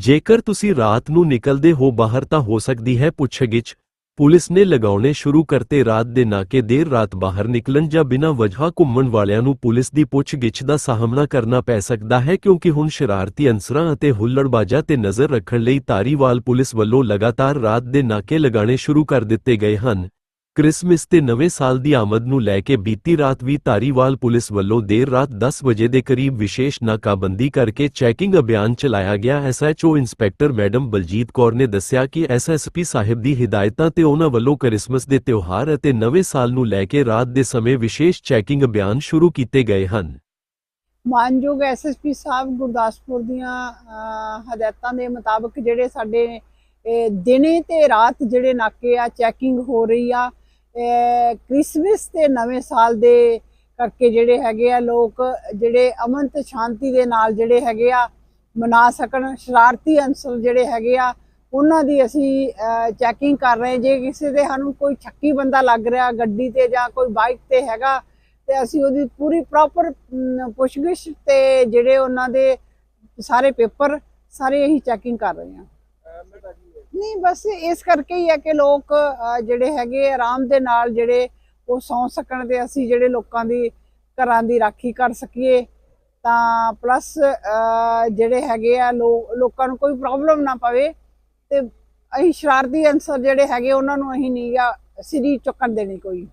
ਜੇਕਰ ਤੁਸੀਂ ਰਾਤ ਨੂੰ ਨਿਕਲਦੇ ਹੋ ਬਾਹਰ ਤਾਂ ਹੋ ਸਕਦੀ ਹੈ ਪੁੱਛਗਿੱਛ। ਪੁਲਿਸ ਨੇ ਲਗਾਉਣੇ ਸ਼ੁਰੂ ਕਰਤੇ ਰਾਤ ਦੇ ਨਾਕੇ ਦੇਰ ਰਾਤ ਬਾਹਰ ਨਿਕਲਣ ਜਾਂ ਬਿਨਾਂ ਵਜ੍ਹਾ ਘੁੰਮਣ ਵਾਲਿਆਂ ਨੂੰ ਪੁਲਿਸ ਦੀ ਪੁੱਛਗਿੱਛ ਦਾ ਸਾਹਮਣਾ ਕਰਨਾ ਪੈ ਸਕਦਾ ਹੈ ਕਿਉਂਕਿ ਹੁਣ ਸ਼ਰਾਰਤੀ ਅਨਸਰਾਂ ਅਤੇ ਹੁੱਲੜਬਾਜ਼ਾਂ ਤੇ ਨਜ਼ਰ ਰੱਖਣ ਲਈ ਤਾਰੀਵਾਲ ਪੁਲਿਸ ਵੱਲੋਂ ਲਗਾਤਾਰ ਰਾਤ ਦੇ ਨਾਕੇ ਲਗਾਉਣੇ ਸ਼ੁਰੂ ਕਰ ਦਿੱਤੇ ਗਏ ਹਨ। ਕ੍ਰਿਸਮਸ ਤੇ ਨਵੇਂ ਸਾਲ ਦੀ ਆਮਦ ਨੂੰ ਲੈ ਕੇ ਬੀਤੀ ਰਾਤ ਵੀ ਧਾਰੀਵਾਲ ਪੁਲਿਸ ਵੱਲੋਂ ਦੇਰ ਰਾਤ 10 ਵਜੇ ਦੇ ਕਰੀਬ ਵਿਸ਼ੇਸ਼ ਨਾਕਾਬੰਦੀ ਕਰਕੇ ਚੈਕਿੰਗ ਅਭਿਆਨ ਚਲਾਇਆ ਗਿਆ। SHO inspector madam Baljit Kaur ਨੇ ਦੱਸਿਆ ਕਿ ਐਸਐਸਪੀ ਸਾਹਿਬ ਦੀ ਹਦਾਇਤਾਂ ਤੇ ਉਹਨਾਂ ਵੱਲੋਂ ਕ੍ਰਿਸਮਸ ਦੇ ਤਿਉਹਾਰ ਅਤੇ ਨਵੇਂ ਸਾਲ ਨੂੰ ਲੈ ਕੇ ਰਾਤ ਦੇ ਸਮੇਂ ਵਿਸ਼ੇਸ਼ ਚੈਕਿੰਗ ਅਭਿਆਨ ਸ਼ੁਰੂ ਕੀਤੇ ਗਏ ਹਨ। ਮਾਨਯੋਗ ਐਸਐਸਪੀ ਸਾਹਿਬ ਗੁਰਦਾਸਪੁਰ ਦੀਆਂ ਹਦਾਇਤਾਂ ਦੇ ਮੁਤਾਬਕ ਜਿਹੜੇ ਸਾਡੇ ਦਿਨੇ ਤੇ ਰਾਤ ਜਿਹੜੇ ਨਾਕੇ ਆ, ਚੈਕਿੰਗ ਹੋ ਰਹੀ ਆ ਕ੍ਰਿਸਮਸ ਤੇ ਨਵੇਂ ਸਾਲ ਦੇ ਕਰਕੇ ਜਿਹੜੇ ਹੈਗੇ ਆ ਲੋਕ, ਜਿਹੜੇ ਅਮਨ ਤੇ ਸ਼ਾਂਤੀ ਦੇ ਨਾਲ ਜਿਹੜੇ ਹੈਗੇ ਆ ਮਨਾ ਸਕਣ, ਸ਼ਰਾਰਤੀ ਅੰਸਰ ਜਿਹੜੇ ਹੈਗੇ ਆ, ਉਹਨਾਂ ਦੀ ਅਸੀਂ ਚੈਕਿੰਗ ਕਰ ਰਹੇ ਜੇ ਕਿਸੇ ਦੇ ਸਾਨੂੰ ਕੋਈ ਛੱਕੀ ਬੰਦਾ ਲੱਗ ਰਿਹਾ ਗੱਡੀ ਤੇ ਜਾਂ ਕੋਈ ਬਾਈਕ ਤੇ ਹੈਗਾ, ਤੇ ਅਸੀਂ ਉਹਦੀ ਪੂਰੀ ਪ੍ਰੋਪਰ ਪੁੱਛਗਿੱਛ ਤੇ ਜਿਹੜੇ ਉਹਨਾਂ ਦੇ ਸਾਰੇ ਪੇਪਰ, ਸਾਰੇ ਅਸੀਂ ਚੈਕਿੰਗ ਕਰ ਰਹੇ ਹਾਂ। ਨਹੀਂ ਬਸ ਇਸ ਕਰਕੇ ਹੀ ਹੈ ਕਿ ਲੋਕ ਜਿਹੜੇ ਹੈਗੇ ਆਰਾਮ ਦੇ ਨਾਲ ਜਿਹੜੇ ਉਹ ਸੌਂ ਸਕਣ ਤੇ ਅਸੀਂ ਜਿਹੜੇ ਲੋਕਾਂ ਦੀ ਘਰਾਂ ਦੀ ਰਾਖੀ ਕਰ ਸਕੀਏ। ਤਾਂ ਪਲੱਸ ਜਿਹੜੇ ਹੈਗੇ ਆ ਲੋਕਾਂ ਨੂੰ ਕੋਈ ਪ੍ਰੋਬਲਮ ਨਾ ਪਵੇ ਤੇ ਅਸੀਂ ਸ਼ਰਾਰਤੀ ਅਨਸਰ ਜਿਹੜੇ ਹੈਗੇ ਉਹਨਾਂ ਨੂੰ ਅਸੀਂ ਨਹੀਂ ਆ ਸਿਰੀ ਚੁੱਕਣ ਦੇਣੀ ਕੋਈ।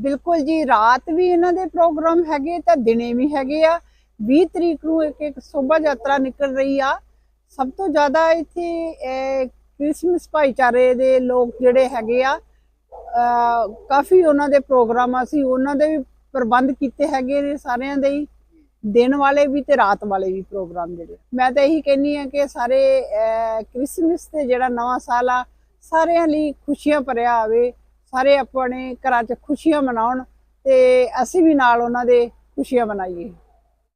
ਬਿਲਕੁਲ ਜੀ ਰਾਤ ਵੀ ਇਹਨਾਂ ਦੇ ਪ੍ਰੋਗਰਾਮ ਹੈਗੇ ਤਾਂ ਦਿਨੇ ਵੀ ਹੈਗੇ ਆ। 20 ਤਰੀਕ ਨੂੰ ਇੱਕ ਇੱਕ ਸ਼ੋਭਾ ਯਾਤਰਾ ਨਿਕਲ ਰਹੀ ਆ। ਸਭ ਤੋਂ ਜ਼ਿਆਦਾ ਇੱਥੇ ਅਹ, ਕ੍ਰਿਸਮਸ ਭਾਈਚਾਰੇ ਦੇ ਲੋਕ ਜਿਹੜੇ ਹੈਗੇ ਆ ਕਾਫੀ ਉਹਨਾਂ ਦੇ ਪ੍ਰੋਗਰਾਮ ਆ ਸੀ ਉਹਨਾਂ ਦੇ ਵੀ ਪ੍ਰਬੰਧ ਕੀਤੇ ਹੈਗੇ ਨੇ ਸਾਰਿਆਂ ਦੇ ਹੀ। ਦਿਨ ਵਾਲੇ ਵੀ ਤੇ ਰਾਤ ਵਾਲੇ ਵੀ ਪ੍ਰੋਗਰਾਮ ਜਿਹੜੇ ਮੈਂ ਤਾਂ ਇਹੀ ਕਹਿੰਨੀ ਆ ਕਿ ਸਾਰੇ ਅਹ, ਕ੍ਰਿਸਮਸ ਤੇ ਜਿਹੜਾ ਨਵਾਂ ਸਾਲ ਆ ਸਾਰਿਆਂ ਲਈ ਖੁਸ਼ੀਆਂ ਭਰਿਆ ਆਵੇ ਸਾਰੇ ਆਪਣੇ ਘਰਾਂ 'ਚ ਖੁਸ਼ੀਆਂ ਮਨਾਉਣ ਤੇ ਅਸੀਂ ਵੀ ਨਾਲ ਉਹਨਾਂ ਦੇ ਖੁਸ਼ੀਆਂ ਮਨਾਈਏ।